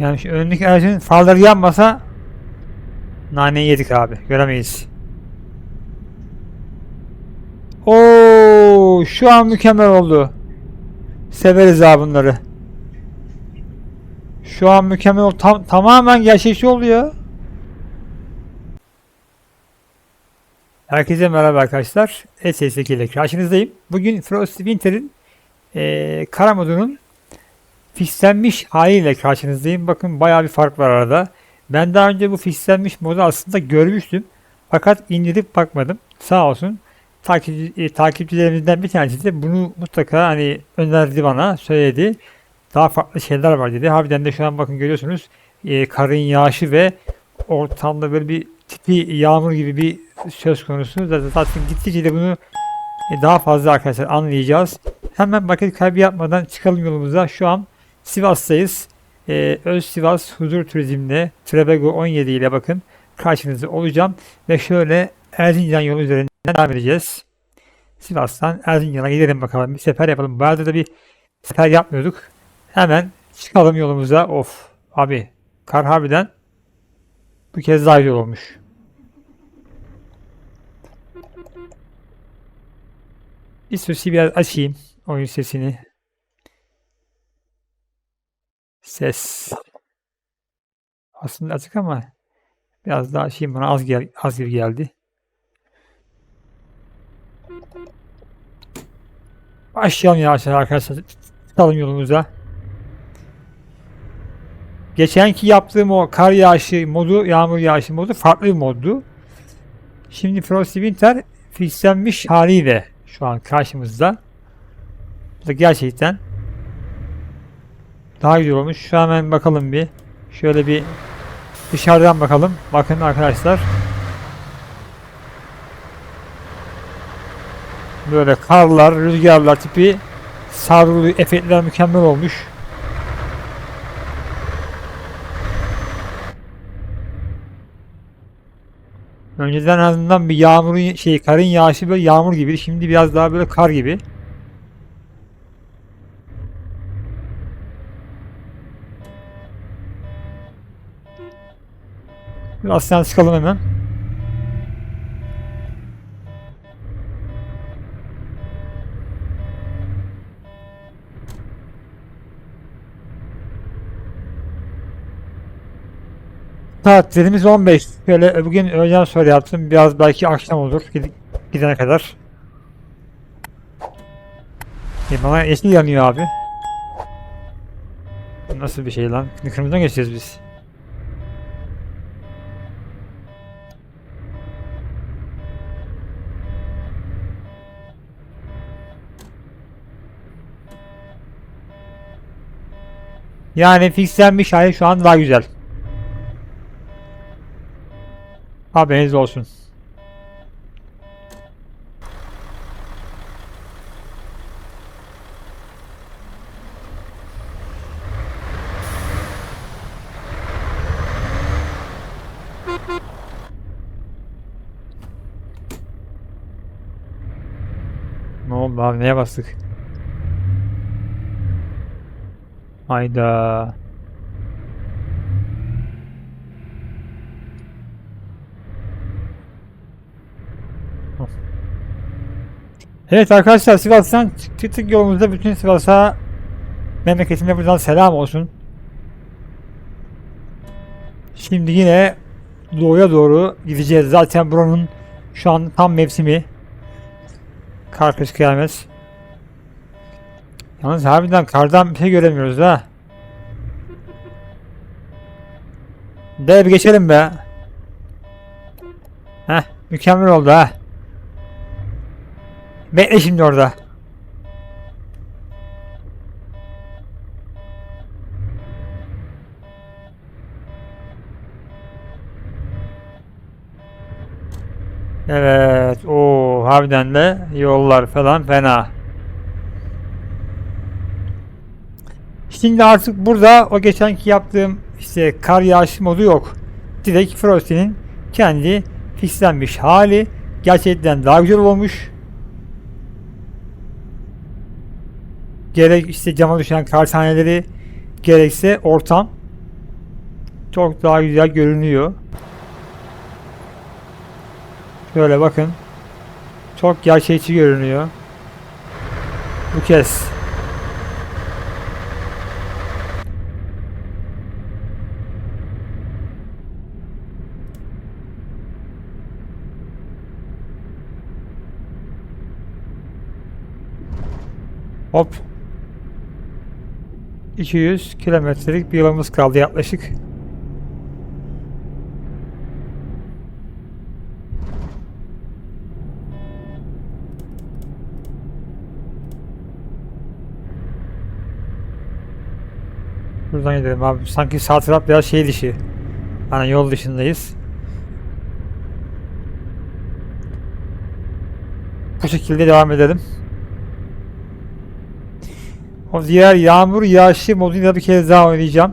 Yani şu önündeki aracın farları yanmasa naneyi yedik abi. Göremeyiz. Oo, şu an mükemmel oldu. Severiz abi bunları. Şu an mükemmel oldu. Tam, tamamen gerçekçi oldu ya. Herkese merhaba arkadaşlar. SS2 ile karşınızdayım. Bugün Frost Winter'in eee kara modunun fixlenmiş haliyle karşınızdayım. Bakın bayağı bir fark var arada. Ben daha önce bu fixlenmiş modu aslında görmüştüm. Fakat indirip bakmadım. Sağ olsun. Takip, e, takipçilerimizden bir tanesi de bunu mutlaka hani önerdi bana, söyledi. Daha farklı şeyler var dedi. Harbiden de şu an bakın görüyorsunuz e, karın yağışı ve ortamda böyle bir tipi yağmur gibi bir söz konusu. Zaten, zaten gittikçe de bunu e, daha fazla arkadaşlar anlayacağız. Hemen vakit kaybı yapmadan çıkalım yolumuza. Şu an Sivas'tayız. Ee, Öz Sivas Huzur Turizm'le Trabago 17 ile bakın karşınızda olacağım. Ve şöyle Erzincan yolu üzerinden devam edeceğiz. Sivas'tan Erzincan'a gidelim bakalım. Bir sefer yapalım. Bayağıdır da bir sefer yapmıyorduk. Hemen çıkalım yolumuza. Of abi kar harbiden bu kez daha güzel olmuş. İstiyorsa biraz açayım oyun sesini. Ses. Aslında açık ama biraz daha şey bana az gel az gibi geldi. Başlayalım yavaş arkadaşlar. Çıkalım yolumuza. Geçenki yaptığım o kar yağışı modu, yağmur yağışı modu farklı bir moddu. Şimdi Frosty Winter fixlenmiş haliyle şu an karşımızda. Bu da gerçekten daha güzel olmuş. Şu hemen bakalım bir. Şöyle bir dışarıdan bakalım. Bakın arkadaşlar. Böyle karlar, rüzgarlar tipi savrulu efektler mükemmel olmuş. Önceden en azından bir yağmurun şey karın yağışı böyle yağmur gibi. Şimdi biraz daha böyle kar gibi. Biraz sen çıkalım hemen. Saatlerimiz 15. Şöyle bugün öğleden sonra yaptım. Biraz belki akşam olur gid- gidene kadar. E bana yeşil yanıyor abi. Nasıl bir şey lan? Kırmızıdan geçeceğiz biz. Yani fixlenmiş hali şu an daha güzel. Haberiniz olsun. Ne oldu abi neye bastık? Hayda. Evet arkadaşlar Sivas'tan çıktık yolumuzda bütün Sivas'a memleketime buradan selam olsun. Şimdi yine doğuya doğru gideceğiz. Zaten buranın şu an tam mevsimi. Kar kış kıyamet. Yalnız harbiden kardan bir şey göremiyoruz ha. Dev geçelim be. Heh mükemmel oldu ha. Bekle şimdi orada. Evet. o harbiden de yollar falan fena. Şimdi artık burada o geçenki yaptığım işte kar yağışı modu yok. Direkt Frosty'nin kendi fixlenmiş hali gerçekten daha güzel olmuş. Gerek işte cama düşen kar taneleri gerekse ortam çok daha güzel görünüyor. Şöyle bakın. Çok gerçekçi görünüyor. Bu kez. Hop. 200 kilometrelik bir yolumuz kaldı yaklaşık. Buradan gidelim abi. Sanki sağ taraf biraz şey dışı. Hani yol dışındayız. Bu şekilde devam edelim. O diğer yağmur yağışı moduyla bir kez daha oynayacağım.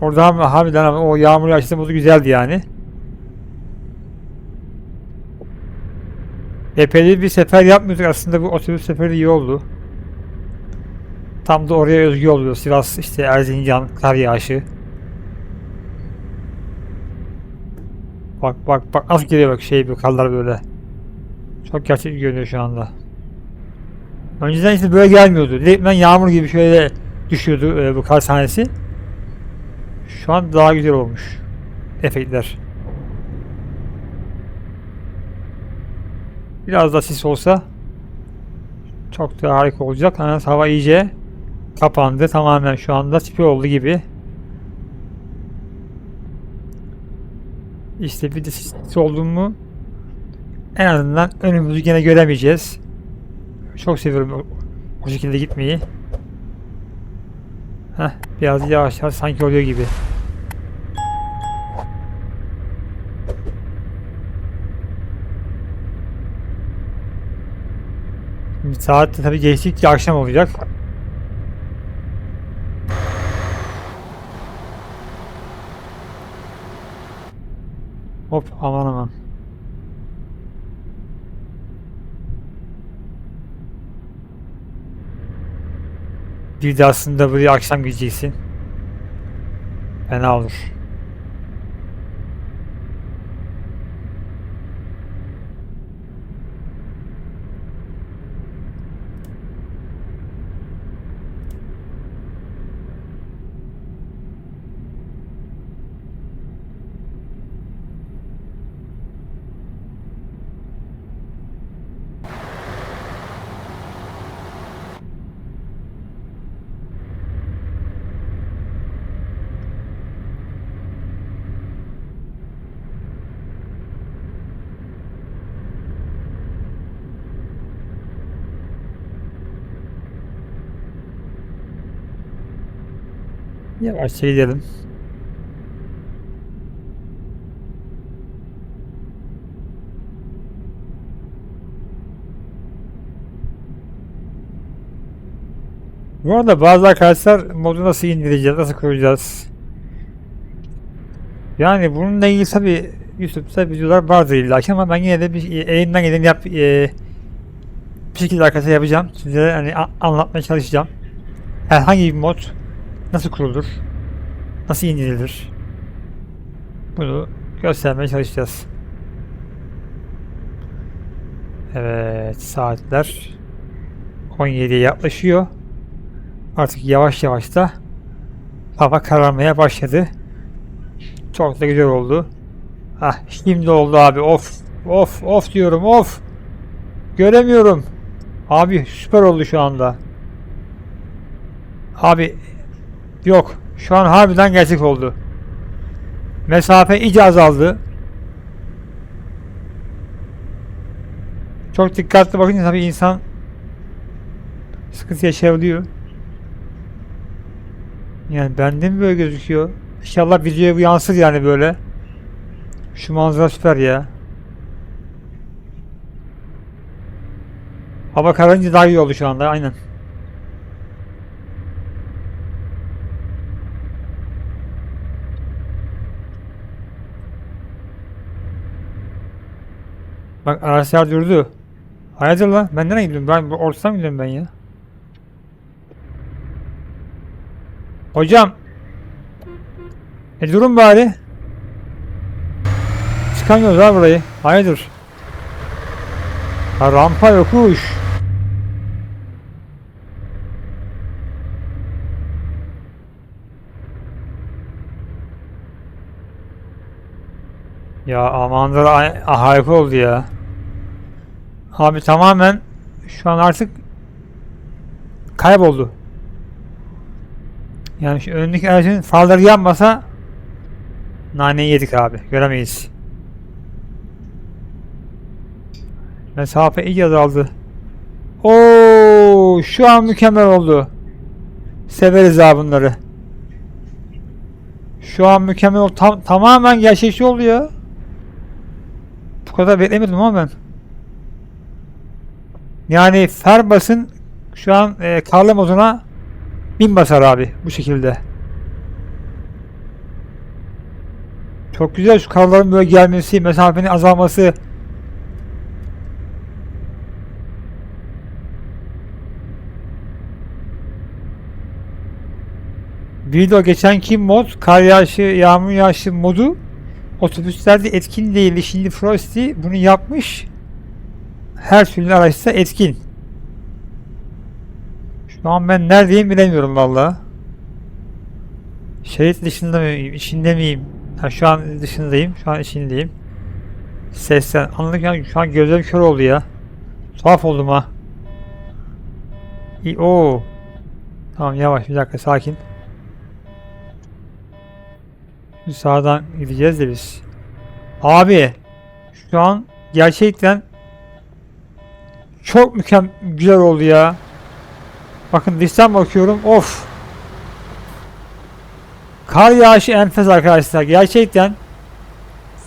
Orada harbiden o yağmur yağışı modu güzeldi yani. Epeyli bir sefer yapmıyorduk aslında bu otobüs seferi iyi oldu. Tam da oraya özgü oluyor. Sivas işte Erzincan kar yağışı. Bak bak bak nasıl geliyor bak şey bu karlar böyle. Çok gerçek görünüyor şu anda. Önceden işte böyle gelmiyordu. Direktmen yağmur gibi şöyle düşüyordu e, bu kar sahnesi. Şu an daha güzel olmuş. Efektler. Biraz da sis olsa çok daha harika olacak. Hani hava iyice kapandı. Tamamen şu anda tipi oldu gibi. İşte bir de sis oldu mu en azından önümüzü gene göremeyeceğiz. Çok seviyorum o, şekilde gitmeyi. Heh, biraz yavaş yavaş sanki oluyor gibi. Saat de tabii geçtikçe akşam olacak. Hop aman aman. Bir de aslında buraya akşam gideceksin. Fena olur. Yavaşça gidelim. Bu arada bazı arkadaşlar modu nasıl indireceğiz, nasıl kuracağız? Yani bununla ilgili tabi YouTube'da videolar vardır illa ki ama ben yine de bir elimden geleni yap, e, bir şekilde arkadaşlar yapacağım. Size hani anlatmaya çalışacağım. Herhangi bir mod nasıl kurulur? Nasıl indirilir? Bunu göstermeye çalışacağız. Evet, saatler 17'ye yaklaşıyor. Artık yavaş yavaş da hava kararmaya başladı. Çok da güzel oldu. Ah, şimdi oldu abi. Of, of, of diyorum. Of. Göremiyorum. Abi süper oldu şu anda. Abi Yok. Şu an harbiden gerçek oldu. Mesafe iyice azaldı. Çok dikkatli bakınca tabii insan sıkıntı yaşayabiliyor. Yani bende mi böyle gözüküyor? İnşallah videoya bu yansır yani böyle. Şu manzara süper ya. Hava kararınca daha iyi oldu şu anda aynen. Bak araçlar durdu. Hayırdır lan? Ben nereye gidiyorum? Ben ortadan mı gidiyorum ben ya? Hocam. E durun bari. Çıkamıyoruz ha burayı. Hayırdır? Ha, rampa yokuş. Ya amandır ay- harika oldu ya. Abi tamamen şu an artık kayboldu. Yani şu önündeki aracın farları yanmasa naneyi yedik abi. Göremeyiz. Mesafe iyice azaldı. Oo, şu an mükemmel oldu. Severiz abi bunları. Şu an mükemmel oldu. Tam, tamamen gerçekçi oldu ya. Bu kadar beklemiyordum ama ben. Yani Ferbas'ın şu an e, karlı moduna bin basar abi bu şekilde. Çok güzel şu karların böyle gelmesi, mesafenin azalması. Video geçenki mod kar yağışı, yağmur yağışı modu otobüslerde etkin değildi. Şimdi Frosty bunu yapmış. Her türlü araçta etkin. Şu an ben neredeyim bilemiyorum valla. Şerit dışında mıyım, içinde miyim? Ha, şu an dışındayım, şu an içindeyim. Sesten anladık ya şu an gözlerim kör oldu ya. Tuhaf oldum ha. İyi, oo. Tamam yavaş bir dakika sakin. Sağdan gideceğiz de biz. Abi şu an gerçekten çok mükemmel güzel oldu ya. Bakın dıştan bakıyorum. Of. Kar yağışı enfes arkadaşlar. Gerçekten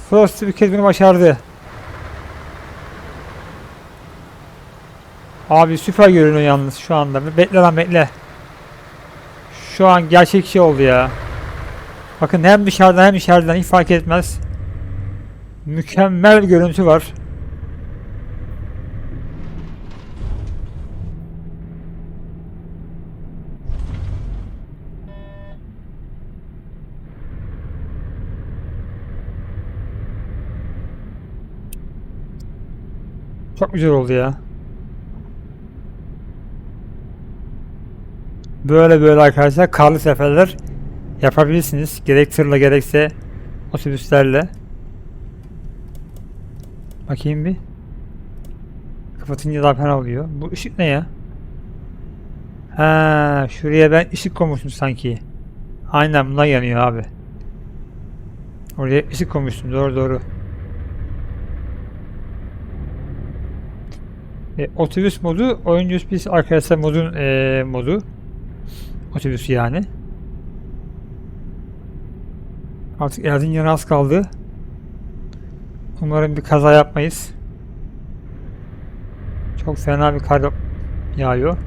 Frost bir kez bunu başardı. Abi süper görünüyor yalnız şu anda. Bekle lan bekle. Şu an gerçekçi oldu ya. Bakın hem dışarıdan hem içeriden hiç fark etmez. Mükemmel görüntü var. Çok güzel oldu ya. Böyle böyle arkadaşlar karlı seferler yapabilirsiniz. Gerek tırla gerekse otobüslerle. Bakayım bir. Kapatınca daha fena oluyor. Bu ışık ne ya? Ha, şuraya ben ışık koymuştum sanki. Aynen bunlar yanıyor abi. Oraya ışık koymuştum. Doğru doğru. E, otobüs modu, oyuncu biz arkadaşlar modun e, modu. Otobüs yani. Artık Erzincan az kaldı. Umarım bir kaza yapmayız. Çok fena bir kar yağıyor.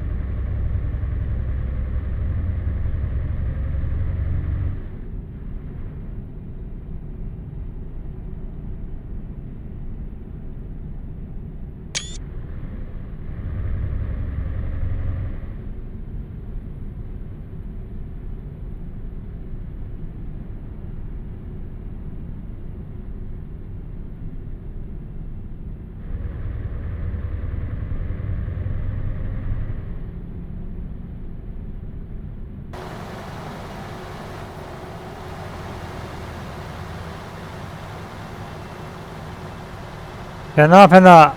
Fena fena.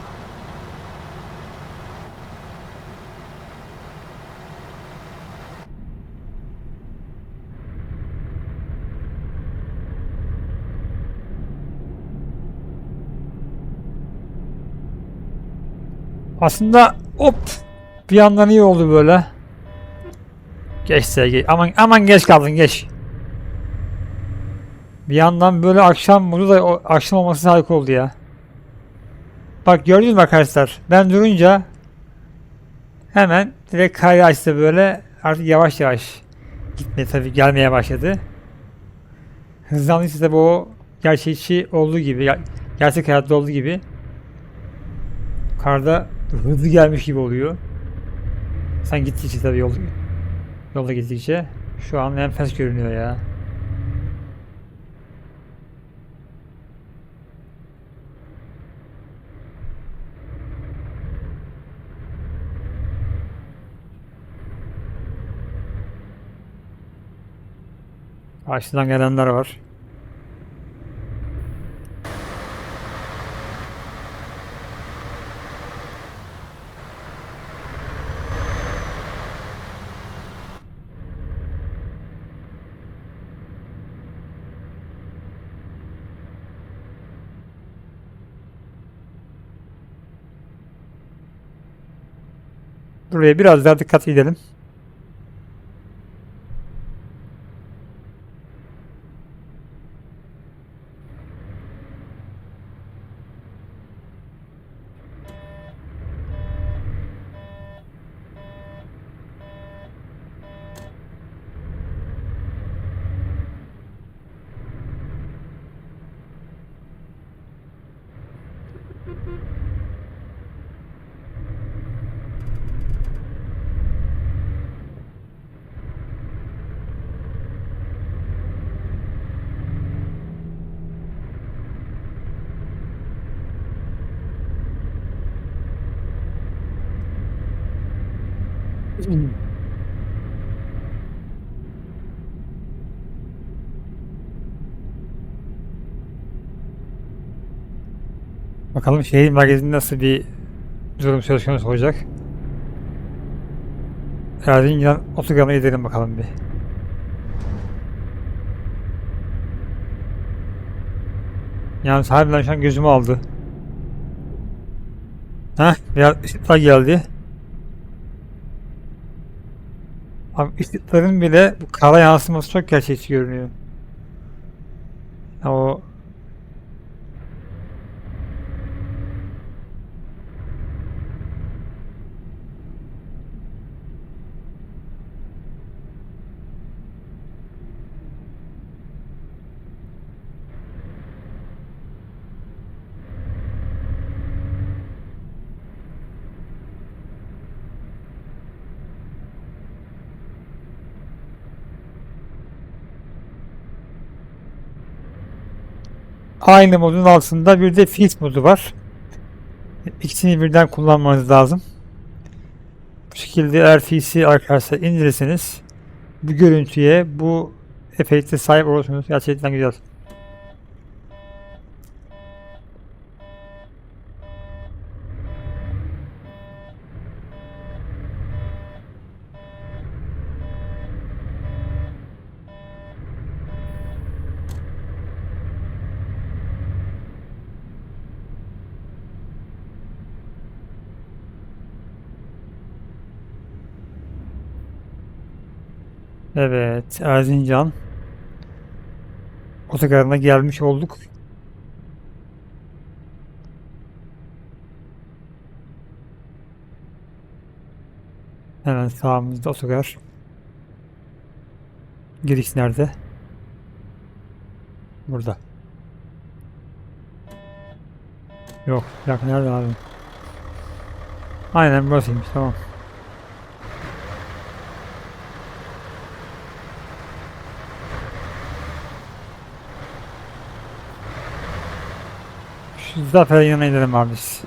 Aslında hop bir yandan iyi oldu böyle. Geçse geç. Aman aman geç kaldın geç. Bir yandan böyle akşam modu da akşam olması harika oldu ya. Bak gördünüz mü arkadaşlar? Ben durunca hemen direkt kaydı açtı böyle artık yavaş yavaş gitmeye tabii gelmeye başladı. Hızlandıysa tabii o gerçekçi olduğu gibi gerçek hayatta olduğu gibi karda hızlı gelmiş gibi oluyor. Sen gittikçe tabii yol, yolda gittikçe şu an enfes görünüyor ya. Karşıdan gelenler var. Buraya biraz daha dikkat edelim. Bakalım şehir merkezinde nasıl bir durum söz konusu olacak. Erzincan otogarına gidelim bakalım bir. Yalnız harbiden şu an gözümü aldı. Heh, biraz ışıklar geldi. Abi ışıkların bile kara yansıması çok gerçekçi görünüyor. Ya o aynı modun altında bir de Fix modu var. İkisini birden kullanmanız lazım. Bu şekilde eğer Fix'i arkadaşlar indirirseniz bu görüntüye bu efekte sahip olursunuz. Gerçekten güzel. Evet, Erzincan otogarına gelmiş olduk. Hemen sağımızda otogar. Giriş nerede? Burada. Yok, yak nerede abi? Aynen burasıymış, tamam. Şu Zafer'in yanına inelim abi biz.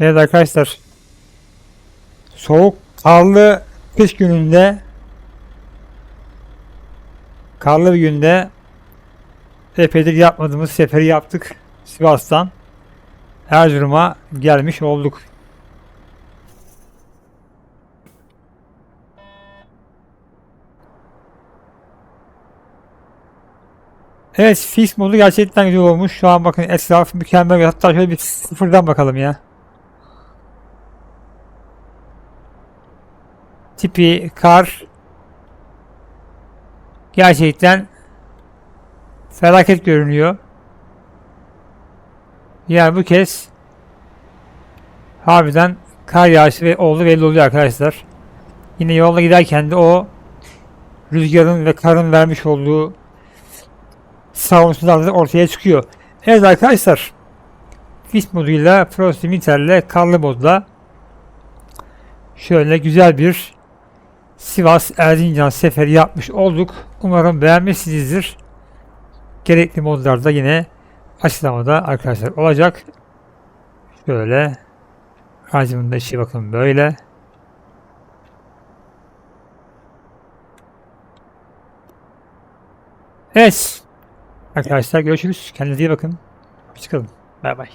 Evet arkadaşlar. Soğuk, karlı kış gününde karlı bir günde epeydir yapmadığımız seferi yaptık. Sivas'tan Erzurum'a gelmiş olduk. Evet fix modu gerçekten güzel olmuş. Şu an bakın etraf mükemmel. Hatta şöyle bir sıfırdan bakalım ya. Tipi kar gerçekten felaket görünüyor. Yani bu kez harbiden kar yağışı ve oldu belli oluyor arkadaşlar. Yine yolda giderken de o rüzgarın ve karın vermiş olduğu savunucular da ortaya çıkıyor. Evet arkadaşlar. FIS moduyla Frost Winter'le karlı modla şöyle güzel bir Sivas Erzincan seferi yapmış olduk. Umarım beğenmişsinizdir. Gerekli modlar da yine açıklamada arkadaşlar olacak. Şöyle aracımın da işi bakın böyle. Evet. Arkadaşlar görüşürüz. Kendinize iyi bakın. Hoşçakalın. Bay bay.